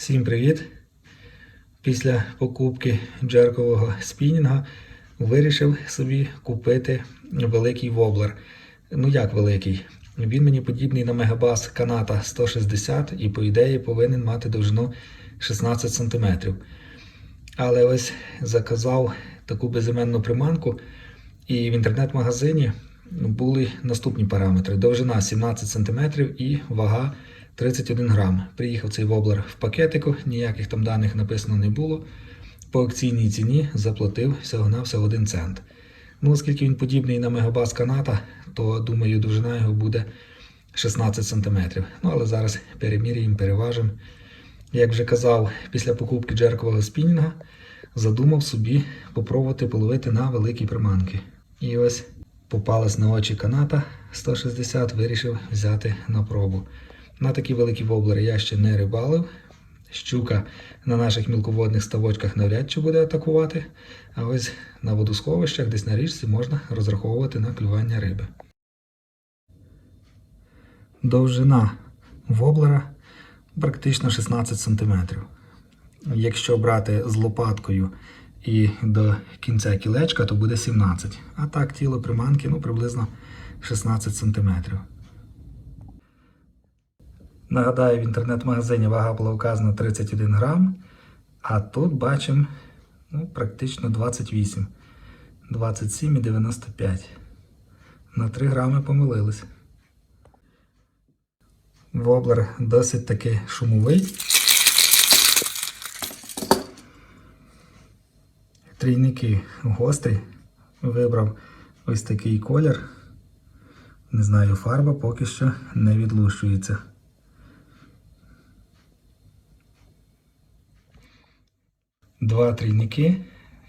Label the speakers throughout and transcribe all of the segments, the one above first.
Speaker 1: Всім привіт! Після покупки джеркового спінінга вирішив собі купити великий воблер. Ну як великий? Він мені подібний на мегабас каната 160 і, по ідеї, повинен мати довжину 16 см. Але ось заказав таку безіменну приманку, і в інтернет-магазині були наступні параметри: довжина 17 см і вага 31 грам. Приїхав цей воблер в пакетику, ніяких там даних написано не було. По акційній ціні заплатив всього-навсього 1 цент. Ну, оскільки він подібний на мегабас каната, то думаю, довжина його буде 16 см. Ну, але зараз переміряємо, переважимо. Як вже казав, після покупки джеркового спінінга задумав собі попробувати половити на великі приманки. І ось попалась на очі каната 160, вирішив взяти на пробу. На такі великі воблери я ще не рибалив. Щука на наших мілководних ставочках навряд чи буде атакувати. А ось на водосховищах, десь на річці, можна розраховувати на клювання риби. Довжина воблера практично 16 см. Якщо брати з лопаткою і до кінця кілечка, то буде 17 А так тіло приманки ну, приблизно 16 см. Нагадаю, в інтернет-магазині вага була вказана 31 грам, а тут бачимо ну, практично 28, 27,95. На 3 грами помилились. Воблер досить таки шумовий. Трійники гострі. Вибрав ось такий колір. Не знаю, фарба поки що не відлущується. Два трійники,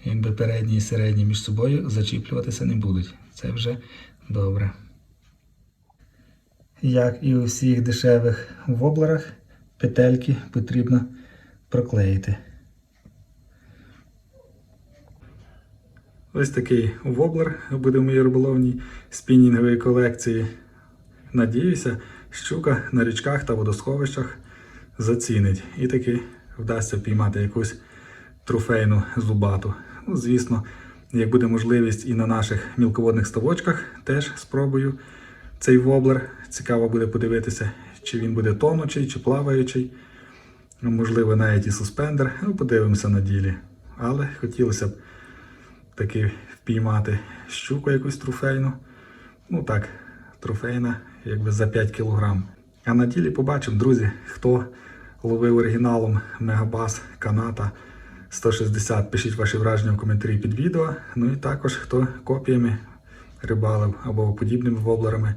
Speaker 1: якби передній і середній між собою зачіплюватися не будуть. Це вже добре. Як і у всіх дешевих воблерах, петельки потрібно проклеїти. Ось такий воблер буде в моїй риболовній спінінговій колекції. Надіюся, щука на річках та водосховищах зацінить. І таки вдасться піймати якусь трофейну зубату. Ну, звісно, як буде можливість і на наших мілководних ставочках, теж спробую цей воблер. Цікаво буде подивитися, чи він буде тонучий, чи плаваючий. Ну, Можливо, навіть і суспендер. Ну, подивимося на ділі. Але хотілося б таки впіймати щуку якусь трофейну. Ну так, трофейна, якби за 5 кг. А на ділі побачимо, друзі, хто ловив оригіналом Мегабас Каната 160. Пишіть ваші враження в коментарі під відео. Ну і також хто копіями рибалив або подібними воблерами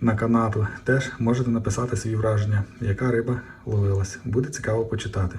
Speaker 1: на канату, теж можете написати свої враження, яка риба ловилась. Буде цікаво почитати.